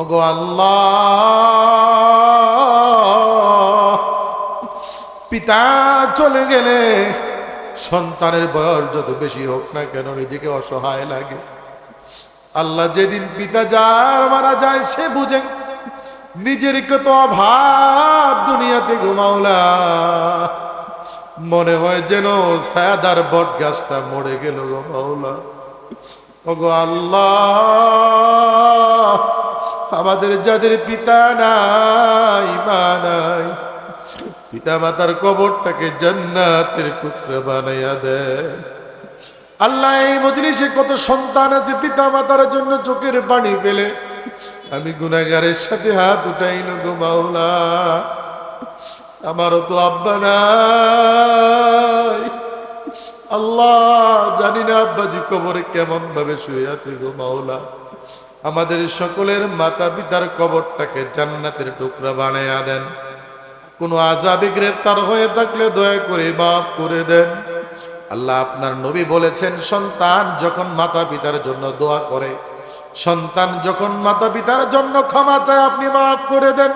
ওগো আল্লাহ। পিতা চলে গেলে সন্তানের বয়স যত বেশি হোক না কেন নিজেকে অসহায় লাগে। আল্লাহ যেদিন পিতা যার মারা যায় সে বুঝে, নিজের কত অভাব দুনিয়াতে ঘুমাওলা মনে হয় যেন সায়াদার বট গাছটা মরে গেল গো মাওলা। আল্লাহ। আমাদের যাদের পিতা নাই, মা নাই পিতা মাতার কবরটাকে জান্নাতের টুকরা বানাইয়া দেয়। আল্লাহ এই মজলিসে কত সন্তান আছে পিতা মাতার জন্য চোখের পানি পেলে আমি গুনাগারের সাথে হাত উঠাইল গো মাওলা, আমারও তো আব্বা নাই। আল্লাহ জানি না আব্বাজি কবরে কেমন ভাবে শুয়ে আছে গো মাওলা। আমাদের সকলের মাতা পিতার কবরটাকে জান্নাতের টুকরা বানাইয়া দেন। কোনো আজাবে গ্রেফতার হয়ে থাকলে দয়া করে মাফ করে দেন। আল্লাহ আপনার নবী বলেছেন, সন্তান যখন মাতা পিতার জন্য দোয়া করে, সন্তান যখন মাতা পিতার জন্য ক্ষমা চায়, আপনি মাফ করে দেন।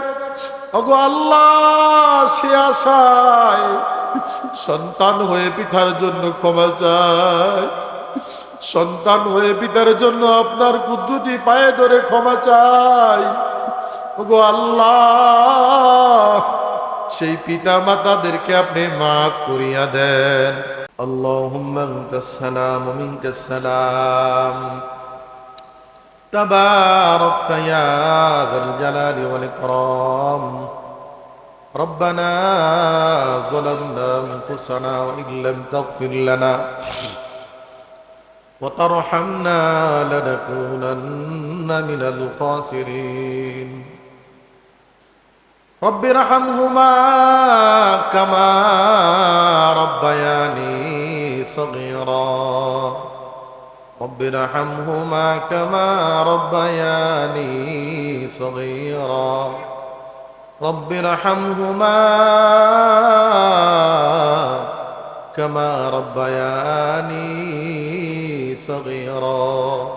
ওগো আল্লাহ, সে আশায় সন্তান হয়ে পিতার জন্য ক্ষমা চায়। সন্তান হয়ে পিতার জন্য আপনার কুদ্রুতি পায়ে ধরে ক্ষমা চাই ওগো আল্লাহ সেই পিতা মাতাদেরকে আপনি মাফ করিয়া দেন اللهم انت السلام ومنك السلام تباركت يا ذا الجلال والاكرام ربنا ظلمنا انفسنا وان لم تغفر لنا وترحمنا لنكونن من الخاسرين. رب ارحمهما كما ربياني صغيرا. رب ارحمهما كما ربياني صغيرا. رب ارحمهما كما ربياني صغيرا.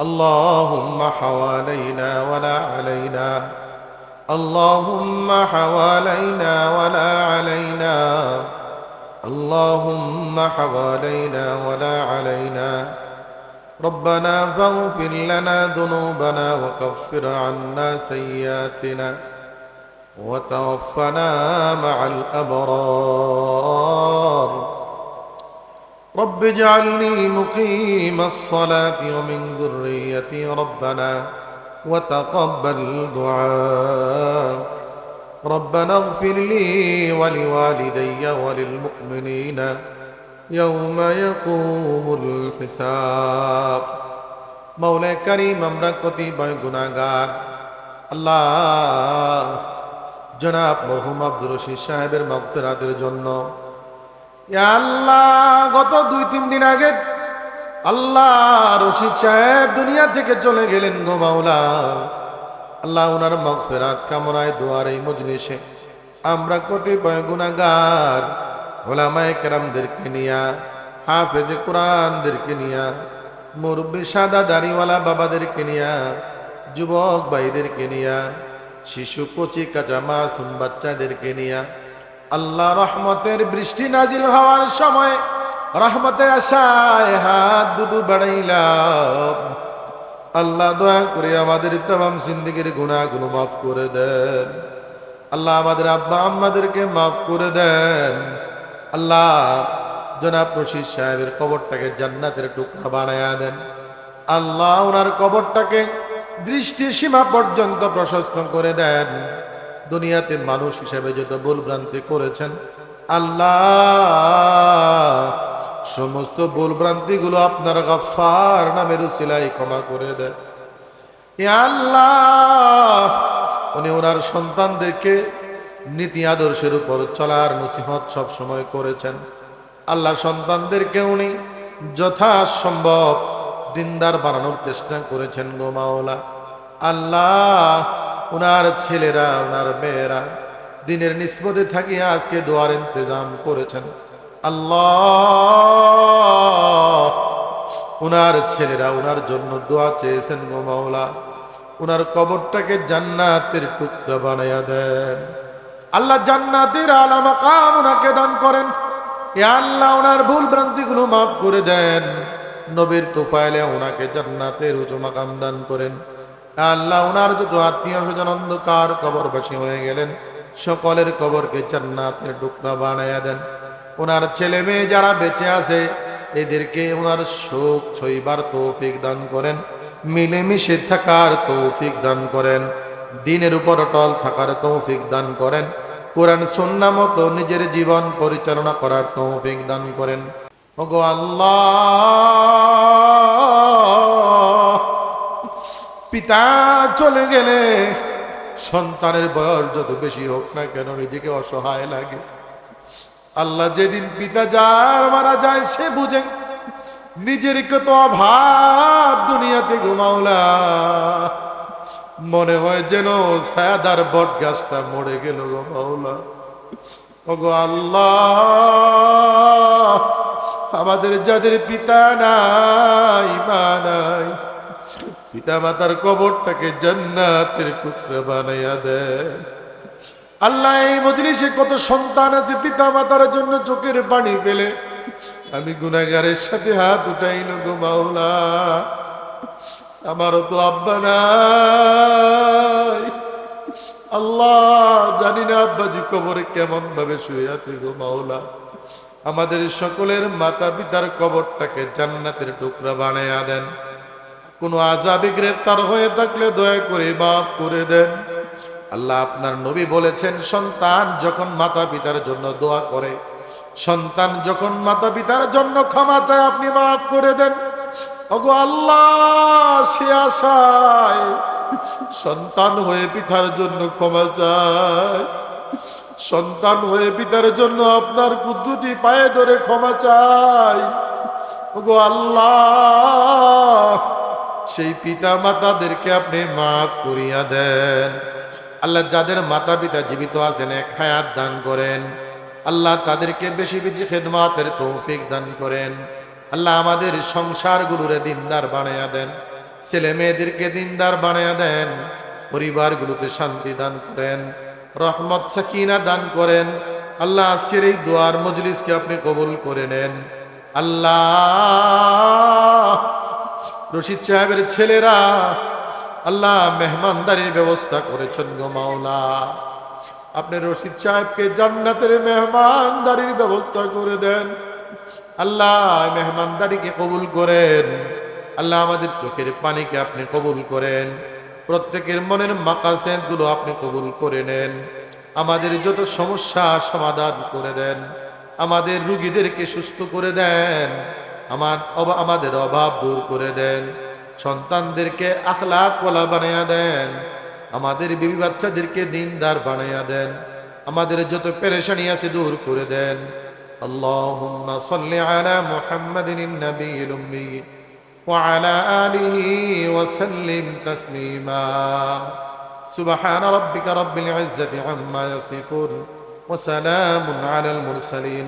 اللهم حوالينا ولا علينا. اللهم حوالينا ولا علينا. اللهم حوالينا ولا علينا. ربنا فاغفر لنا ذنوبنا وكفر عنا سيئاتنا وتوفنا مع الأبرار. رب اجعلني مقيم الصلاة ومن ذريتي ربنا وتقبل دعاء ربنا اغفر لي ولوالدي وللمؤمنين يوم يقوم الحساب মৌলাই করিম আমরা কতিপয় গুণাগার আল্লাহ জনাব মরহুম আব্দুর রশিদ সাহেবের মগফিরাতের জন্য ইয়া আল্লাহ, গত দুই, তিন দিন আগে আল্লাহ রশিদ সাহেব দুনিয়া থেকে চলে গেলেন গো মাওলা। আল্লাহ ওনার মগফিরাত কামনায় দোয়ার, এই মজলিসে। আমরা কতিপয় গুণাগার ওলামায়ে কেরামদেরকে নিয়া, হাফেজে কোরআনদেরকে নিয়া, মুরব্বী সাদা দাড়িওয়ালা বাবাদেরকে নিয়া, যুবক ভাইদেরকে নিয়া, শিশু, কচি, কাঁচা মাসুম বাচ্চাদেরকে নিয়া আল্লাহ রহমতের বৃষ্টি নাজিল হওয়ার সময় রহমতের আশায় হাত দুটো বাড়াইলাম। আল্লাহ দয়া করে আমাদের তাম জিন্দিগির গুণাগুলো মাফ করে দেন। আল্লাহ আমাদের আব্বা আম্মাদেরকে মাফ করে দেন। আল্লাহ জনাব রশিদ সাহেবের কবরটাকে জান্নাতের টুকরা বানায়া দেন। আল্লাহ ওনার কবরটাকে দৃষ্টি সীমা পর্যন্ত প্রশস্ত করে দেন। দুনিয়াতে মানুষ হিসেবে যত ভুলভ্রান্তি করেছেন, আল্লাহ সমস্ত ভুলভ্রান্তি গুলো আপনার গফার নামের উসিলাই ক্ষমা করে দেয় আল্লাহ, উনি ওনার সন্তানদেরকে নীতি আদর্শের উপর চলার নসিহত সব সময় করেছেন। আল্লাহ সন্তানদেরকে উনি যথাসম্ভব দিনদার বানানোর চেষ্টা করেছেন গো মাওলা। আল্লাহ ওনার ছেলেরা ওনার মেয়েরা দিনের নিষ্পদে থাকিয়া আজকে দোয়ার ইন্তজাম করেছেন। আল্লাহ! ওনার ছেলেরা ওনার জন্য দোয়া চেয়েছেন গো মাওলা। ওনার কবরটাকে জান্নাতের টুকরা বানাইয়া দেন। আল্লাহ জান্নাতের আলা মাকাম ওনাকে দান করেন। এ আল্লাহ ওনার ভুল ভ্রান্তিগুলো মাফ করে দেন। নবীর তোফাইলে ওনাকে জান্নাতের উঁচু মাকাম দান করেন। আল্লাহ ওনার যত আত্মীয় স্বজন অন্ধকার কবরবাসী হয়ে গেলেন, সকলের কবরকে জান্নাতের টুকরা বানাইয়া দেন। ওনার ছেলে মেয়ে যারা বেঁচে আছে, এদেরকে ওনার শোক ছইবার তৌফিক দান করেন, মিলেমিশে থাকার তৌফিক দান করেন, দিনের উপর অটল থাকার তৌফিক দান করেন, কোরআন সন্না মতো নিজের জীবন পরিচালনা করার তৌফিক দান করেন। ওগো আল্লাহ! পিতা চলে গেলে সন্তানের বয়স যত বেশি হোক না কেন নিজেকে অসহায় লাগে। আল্লাহ যেদিন পিতা যার মারা যায় সে বুঝে, নিজের কত অভাব দুনিয়াতে ঘুমাওলা মনে হয় যেন সায়াদার বট গাছটা মরে গেল গো মাওলা। ওগো আল্লাহ, আমাদের যাদের পিতা নাই, মা নাই পিতা মাতার কবরটাকে জান্নাতের টুকরা বানাইয়া দেয় আল্লাহ, এই মজলিসে কত সন্তান আছে পিতা মাতার জন্য চোখের পানি পেলে আমি গুনাগারের সাথে হাত উঠাইল গো মাওলা। আমারও তো আব্বা নাই। আল্লাহ, জানি না আব্বাজি কবরে কেমন ভাবে শুয়ে আছে গো মাওলা। আমাদের সকলের মাতা পিতার কবরটাকে জান্নাতের টুকরা বানাইয়া দেন। কোনো আজাবে গ্রেফতার হয়ে থাকলে দয়া করে মাফ করে দেন। আল্লাহ আপনার নবী বলেছেন, সন্তান যখন মাতা পিতার জন্য দোয়া করে, সন্তান যখন মাতা পিতার জন্য ক্ষমা চায়, আপনি মাফ করে দেন। ওগো আল্লাহ, সে আশায় সন্তান হয়ে পিতার জন্য ক্ষমা চায়। সন্তান হয়ে পিতার জন্য আপনার কুদ্রুতি পায়ে ধরে ক্ষমা চাই ওগো আল্লাহ সেই পিতা মাতাদেরকে আপনি মাফ করিয়া দেন। আল্লাহ যাদের মাতা পিতা জীবিত আছেন, এক হায়াত দান করেন। আল্লাহ তাদেরকে বেশি বেশি খেদমাতের তৌফিক দান করেন। আল্লাহ আমাদের সংসার সংসারগুলোরে দিনদার বানাইয়া দেন ছেলে মেয়েদেরকে দিনদার বানাইয়া দেন পরিবার পরিবারগুলোতে শান্তি দান করেন, রহমত, সাকিনা দান করেন। আল্লাহ আজকের এই দোয়ার মজলিসকে আপনি কবুল করে নেন। আল্লাহ রশিদ সাহেবের ছেলেরা আল্লাহ মেহমানদারির ব্যবস্থা করেছেন গো মাওলা। আপনি রশিদ সাহেবকে জান্নাতের মেহমানদারির ব্যবস্থা করে দেন। আল্লাহ মেহমানদারিকে কবুল করেন। আল্লাহ আমাদের চোখের পানিকে আপনি কবুল করেন। প্রত্যেকের মনের মাকাসেনগুলো আপনি কবুল করে নেন। আমাদের যত সমস্যা সমাধান করে দেন। আমাদের রুগীদেরকে সুস্থ করে দেন। আমার অবা- আমাদের অভাব দূর করে দেন সন্তানদেরকে আখলাক ওলা বানাইয়া দেন আমাদের বিবি বাচ্চাদেরকে দিনদার বানাইয়া দেন আমাদের যত পেরেশানি আছে দূর করে দেন اللهم صل على محمد النبي الأمي وعلى آله وسلم تسليما سبحان ربك رب العزة عما يصفون وسلام على المرسلين